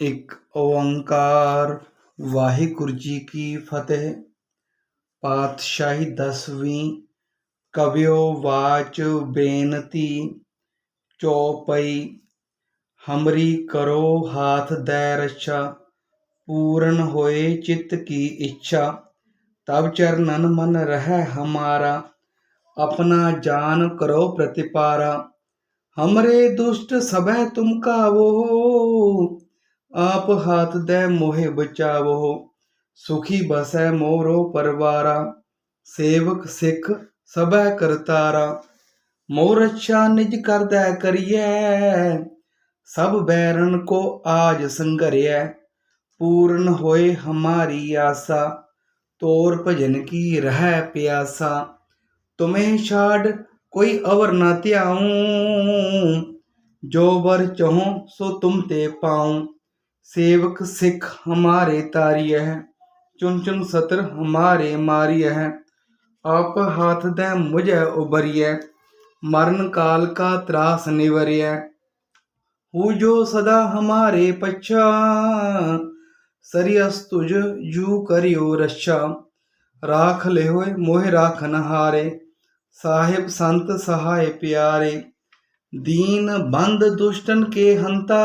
ਇੱਕ ਓੰਕਾਰ। ਵਾਹਿਗੁਰੂ ਜੀ ਕੀ ਫਤਿਹ। ਪਾਤਸ਼ਾਹੀ ਦਸਵੀਂ ਕਵਿਓ ਵਾਚ ਬੇਨਤੀ। ਚੌਪਈ। ਹਮਰੀ ਕਰੋ ਹਾਥ ਦੈ ਰੱਛਾ। ਪੂਰਨ ਹੋਏ ਚਿੱਤ ਕੀ ਇੱਛਾ। ਤਬ ਚਰਨਨ ਮਨ ਰਹਿ ਹਮਾਰਾ। ਆਪਣਾ ਜਾਨ ਕਰੋ ਪ੍ਰਤਿਪਾਰਾ। ਹਮਰੇ ਦੁਸ਼ਟ ਸਭੈ ਤੁਮ ਕਾਵੋ। ਆਪ ਹਾਥ ਦੇ ਮੋਹਿ ਬਚਾਵੋ ਸੁਖੀ ਬਸੈ ਮੋਰੋ ਪਰਵਾਰਾ, ਸੇਵਕ ਸਿੱਖ ਸਭੈ ਕਰਤਾਰਾ। ਮੋਰ ਅੱਛਾ ਨਿਜ ਕਰਦਾ ਕਰੀਐ, ਸਭ ਬੈਰਨ ਕੋ ਆਜ ਸੰਘਰਿਐ। ਪੂਰਨ ਹੋਏ ਹਮਾਰੀ ਆਸਾ, ਤੋਰ ਭਜਨ ਕੀ ਰਹਿ ਪਿਆਸਾ। ਤੁਮੇ ਛਾੜ ਕੋਈ ਅਵਰ ਨਾ ਧਿਆਉ, ਜੋ ਵਰ ਚਹੋ ਸੋ ਤੁਮ ਤੇ ਪਾਉ। सेवक सिख हमारे तारी है चुन चुन सतर हमारे मारी है आप हाथ दे मुझे उबरिय मरण काल का त्रास निवरिय हु जो सदा हमारे पच्छा सरियस तुझ जू करियो रक्षा राख ले होए मोह राखन हारे साहिब संत सहाय प्यारे दीन बंद दुष्टन के हंता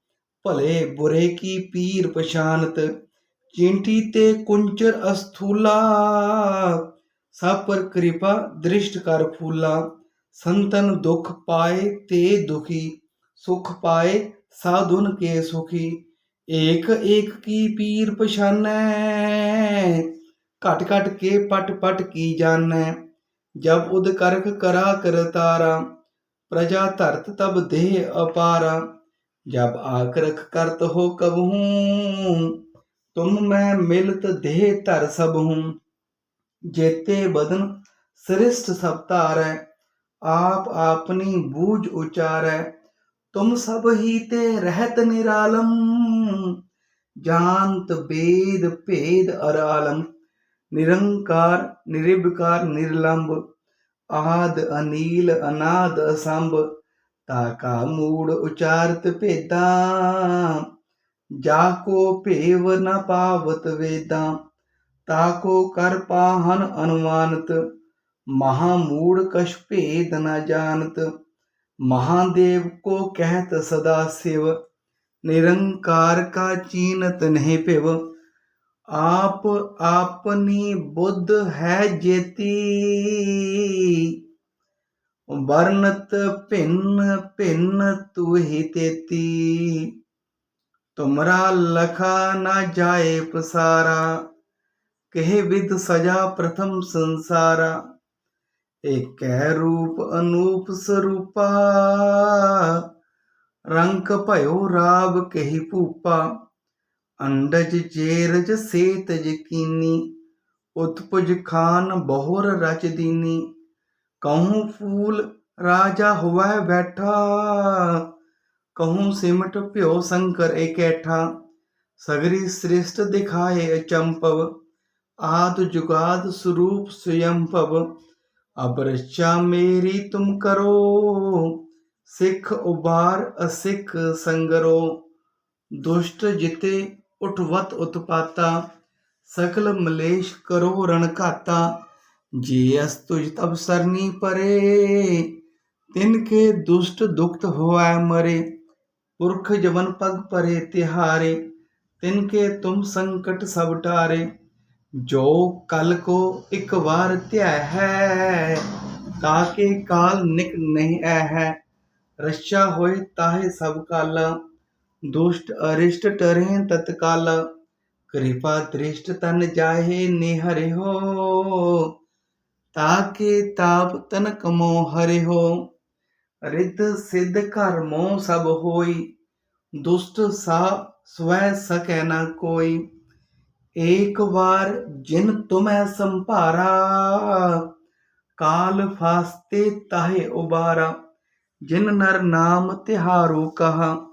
भले बुरे की पीर पछानत चिंटी ते कुंचर अस्थूला सब पर कृपा दृष्ट कर फूला संतन दुख पाए ते दुखी सुख पाए साधुन के सुखी एक एक की पीर पछानै घट घट के पट पट की जानै जब उद करख करा करतारा प्रजा धरत तब देह अपारा जब आक रख करत हो कब हूँ तुम मैं मिलत देह धर सब हूँ जेते बदन श्रेष्ठ सब तार है आप अपनी बूझ उचार है तुम सब ही ते रहत निरालम जानत वेद भेद अरालम निरंकार निरिबकार निर्लंब आद अनील अनाद असंभ ਤਾ ਕਾ ਮੂੜ ਉਚਾਰਤ ਭੇਦਾ, ਜਾ ਕੋ ਭੇਵ ਨ ਪਾਵਤ ਵੇਦਾਂ ਤਾਕੋ ਕਰ ਪਾਹਨ ਅਨੁਮਾਨਤ, ਮਹਾ ਮੂੜ ਕਛ ਭੇਦ ਨ ਜਾਣਤ ਮਹਾਦੇਵ ਕੋ ਕਹਿਤ ਸਦਾ ਸਿਵ, ਨਿਰੰਕਾਰ ਕਾ ਚੀਨਤ ਨਹੀਂ ਭਿਵ, ਆਪ ਆਪਣੀ ਬੁੱਧ ਹੈ ਜੇਤੀ। ਵਰਨਤ ਭਿੰਨ ਭਿੰਨ ਤੂ ਤੇਤੀ। ਤੁਮਰਾ ਲਖਾ ਨਾ ਜਾਏ ਪਸਾਰਾ, ਕਹੇ ਵਿਦ ਸਜਾ ਪ੍ਰਥਮ ਸੰਸਾਰਾ। ਏਕੈ ਰੂਪ ਅਨੂਪ ਸਰੂਪਾ ਰੰਗ ਭਇਓ ਰਾਬ ਕਹੀ ਭੂਪਾ। ਅੰਡਜ ਜੇਰਜ ਸੇਤਜ ਕੀਨੀ, ਉਤਪੁਜ ਖਾਨ ਬਹੁਰ ਰਚ ਦੀਨੀ। ਕਹੂੰ ਫੂਲ ਰਾਜਾ ਹੋਵੈ ਬੈਠਾ ਕਹੂੰ ਸਿਮਟ ਭਿਓ ਸੰਕਰ ਇਕੈਠਾ ਸਗਰੀ ਸ੍ਰਿਸ਼ਟ ਦਿਖਾਏ ਅਚੰਪਵ ਆਦ ਜੁਗਾਦ ਸਰੂਪ ਸੁਯੰਭਵ ਅਬ ਰਚਾ ਮੇਰੀ ਤੁਮ ਕਰੋ ਸਿੱਖ ਉਬਾਰ ਅਸਿੱਖ ਸੰਗਰੋ ਦੁਸ਼ਟ ਜਿਤੇ ਉਠਵਤ ਉਤਪਾਤਾ ਸਕਲ ਮਲੇਸ਼ ਕਰੋ ਰਣ ਘਾਤਾ ਜੇ ਅਸ ਤੁਜ ਤਬ ਸਰਨੀ ਪਰੇ, ਤਿਨ ਕੇ ਦੁਸ਼ਟ ਦੁਖਤ ਹੋਐ ਮਰੇ, ਪੁਰਖ ਜਵਨ ਪਗ ਪਰੇ ਤਿਹਾਰੇ ਤਿਨਕੇ ਤੁਮ ਸੰਕਟ ਜੋ ਕਲ ਕੋ ਇੱਕ ਵਾਰ ਧਿਆ ਹੈ ਤਾਕੇ ਕਾਲ ਨਿਕ ਨਹੀਂ ਐ ਹੈ, ਰਛਾ ਹੋਏ ਤਾਹੇ ਸਭ ਕਾਲ, ਦੁਸ਼ਟ ਅਰਿਸ਼ਟ ਟਰੇ ਤਤਕਾਲ, ਕਿਰਪਾ ਦ੍ਰਿਸ਼ਟ ਤਨ ਜਾਹੇ ਨਿਹਰਿ ਹੋ ਤਾਕੇ ਤਾਪ ਤਨ ਕਮੋ ਹਰਿ ਹੋ ਰਿੱਧ ਸਿੱਧ ਘਰ ਮੋਹ ਸਭ ਦੁਸ਼ਟ ਸਾ ਸਵੈ ਸਕੈ ਨ ਕੋਈ। ਏਕ ਵਾਰ ਜਿਨ ਤੁਮੈ ਸੰਭਾਰਾ, ਕਾਲ ਫਾਸਤੇ ਤਾਹੇ ਉਬਾਰਾ। ਜਿਨ ਨਰ ਨਾਮ ਤਿਹਾਰੂ ਕਹਾ,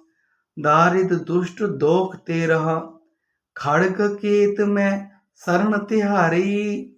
ਦਾਰਿਦ ਦੁਸ਼ਟ ਦੋਖ ਤੇ ਰਹਾ। ਖੜਕ ਕੇਤ ਮੈਂ ਸਰਣ ਤਿਹਾਰੀ